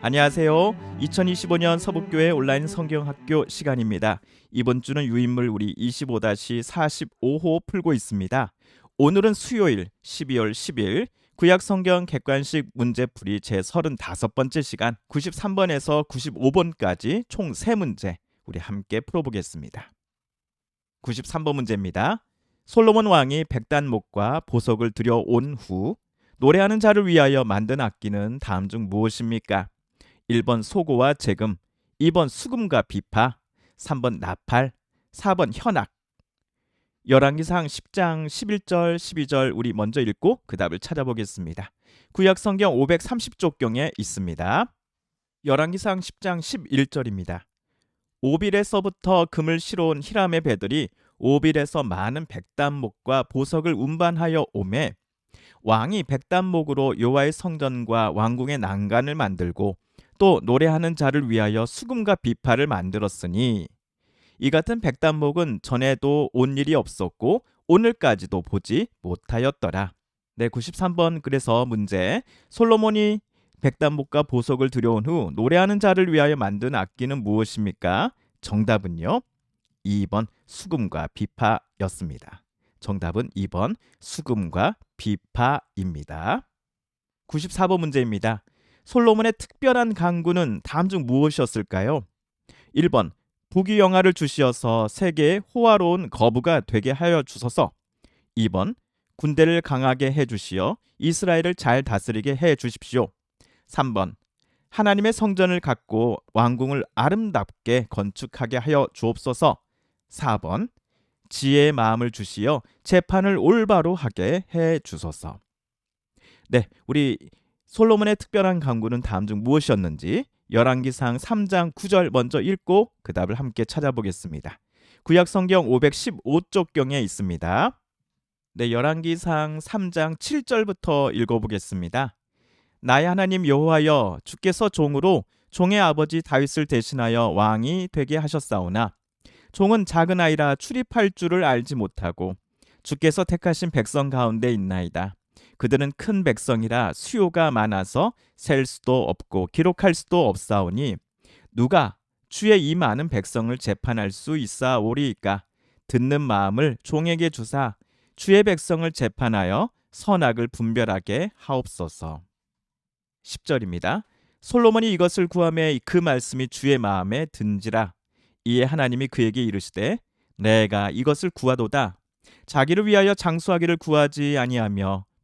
안녕하세요. 2025년 서북교회 온라인 성경학교 시간입니다. 이번 주는 유인물 우리 25-45호 풀고 있습니다. 오늘은 수요일 12월 10일 구약 성경 객관식 문제풀이 제 35번째 시간 93번에서 95번까지 총 3문제 우리 함께 풀어보겠습니다. 93번 문제입니다. 솔로몬 왕이 백단목과 보석을 들여온 후 노래하는 자를 위하여 만든 악기는 다음 중 무엇입니까? 1번 소고와 재금, 2번 수금과 비파, 3번 나팔, 4번 현악. 열왕기상 10장 11절 12절 우리 먼저 읽고 그 답을 찾아보겠습니다. 구약 성경 530쪽경에 있습니다. 열왕기상 10장 11절입니다. 오빌에서부터 금을 실어온 히람의 배들이 오빌에서 많은 백단목과 보석을 운반하여 오매 왕이 백단목으로 여호와의 성전과 왕궁의 난간을 만들고 또 노래하는 자를 위하여 수금과 비파를 만들었으니 이 같은 백단목은 전에도 온 일이 없었고 오늘까지도 보지 못하였더라. 네, 93번 그래서 문제. 솔로몬이 백단목과 보석을 들여온 후 노래하는 자를 위하여 만든 악기는 무엇입니까? 정답은요. 2번 수금과 비파였습니다. 정답은 2번 수금과 비파입니다. 94번 문제입니다. 솔로몬의 특별한 강구는 다음 중 무엇이었을까요? 1번 부귀 영화를 주시어서 세계에 호화로운 거부가 되게 하여 주소서. 2번 군대를 강하게 해 주시어 이스라엘을 잘 다스리게 해 주십시오. 3번 하나님의 성전을 갖고 왕궁을 아름답게 건축하게 하여 주옵소서. 4번 지혜의 마음을 주시어 재판을 올바로 하게 해 주소서. 네, 우리 솔로몬의 특별한 강구는 다음 중 무엇이었는지 열왕기상 3장 9절 먼저 읽고 그 답을 함께 찾아보겠습니다. 구약 성경 515쪽경에 있습니다. 네, 열왕기상 3장 7절부터 읽어 보겠습니다. 나의 하나님 여호와여 주께서 종으로 종의 아버지 다윗을 대신하여 왕이 되게 하셨사오나 종은 작은 아이라 출입할 줄을 알지 못하고 주께서 택하신 백성 가운데 있나이다. 그들은 큰 백성이라 수요가 많아서 셀 수도 없고 기록할 수도 없사오니 누가 주의 이 많은 백성을 재판할 수 있사오리이까 듣는 마음을 종에게 주사 주의 백성을 재판하여 선악을 분별하게 하옵소서. 10절입니다. 솔로몬이 이것을 구함에 그 말씀이 주의 마음에 든지라 이에 하나님이 그에게 이르시되 내가 이것을 구하도다 자기를 위하여 장수하기를 구하지 아니하며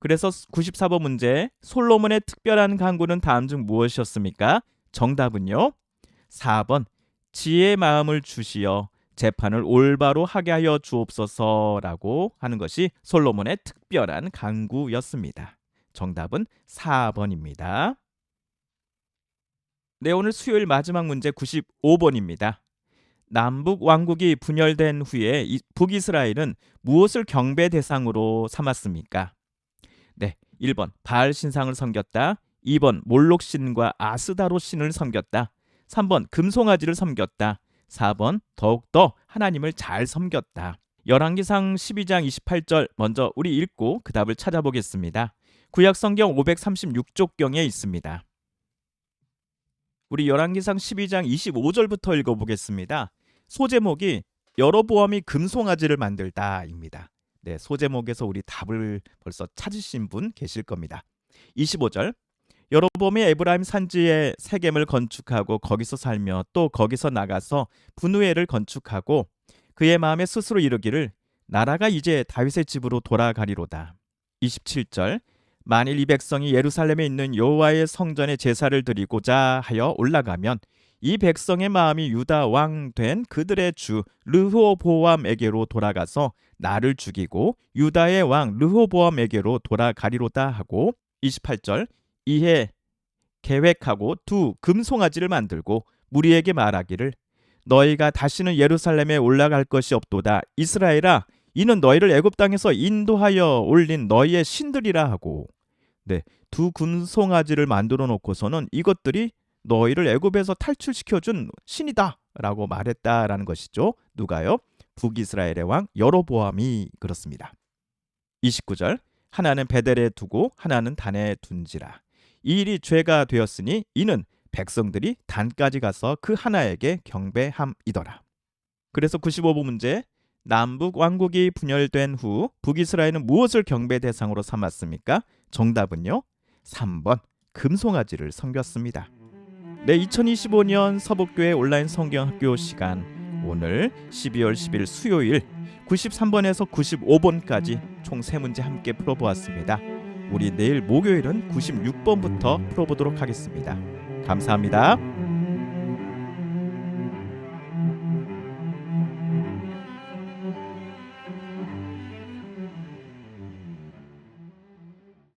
그래서 94번 문제 솔로몬의 특별한 강구는 다음 중 무엇이었습니까? 정답은요. 4번 지혜의 마음을 주시어 재판을 올바로 하게 하여 주옵소서라고 하는 것이 솔로몬의 특별한 강구였습니다. 정답은 4번입니다. 네, 오늘 수요일 마지막 문제 95번입니다. 남북 왕국이 분열된 후에 북이스라엘은 무엇을 경배 대상으로 삼았습니까? 네, 1번 바알 신상을 섬겼다. 2번 몰록 신과 아스다로 신을 섬겼다. 3번 금송아지를 섬겼다. 4번 더욱더 하나님을 잘 섬겼다. 열왕기상 12장 28절 먼저 우리 읽고 그 답을 찾아보겠습니다. 구약 성경 536쪽경에 있습니다. 우리 열왕기상 12장 25절부터 읽어보겠습니다. 소제목이 여러보암이 금송아지를 만들다입니다. 네, 소제목에서 우리 답을 벌써 찾으신 분 계실 겁니다. 25절 여로보암이 에브라임 산지에 세겜을 건축하고 거기서 살며 또 거기서 나가서 분우엘을 건축하고 그의 마음에 스스로 이르기를 나라가 이제 다윗의 집으로 돌아가리로다. 27절 만일 이 백성이 예루살렘에 있는 여호와의 성전에 제사를 드리고자 하여 올라가면 이 백성의 마음이 유다 왕 된 그들의 주 르호보암에게로 돌아가서 나를 죽이고 유다의 왕 르호보암에게로 돌아가리로다 하고 28절 이해 계획하고 두 금송아지를 만들고 무리에게 말하기를 너희가 다시는 예루살렘에 올라갈 것이 없도다. 이스라엘아 이는 너희를 애굽 땅에서 인도하여 올린 너희의 신들이라 하고. 네, 두 금송아지를 만들어 놓고서는 이것들이 너희를 애굽에서 탈출시켜 준 신이다라고 말했다라는 것이죠. 누가요? 북이스라엘의 왕 여로보암이 그렇습니다. 29절 하나는 베델에 두고 하나는 단에 둔지라 이 일이 죄가 되었으니 이는 백성들이 단까지 가서 그 하나에게 경배함이더라. 그래서 95부 문제 남북 왕국이 분열된 후 북이스라엘은 무엇을 경배 대상으로 삼았습니까? 정답은요. 3번 금송아지를 섬겼습니다. 네, 2025년 서북교회 온라인 성경학교 시간 오늘 12월 10일 수요일 93번에서 95번까지 총 3문제 함께 풀어보았습니다. 우리 내일 목요일은 96번부터 풀어보도록 하겠습니다. 감사합니다.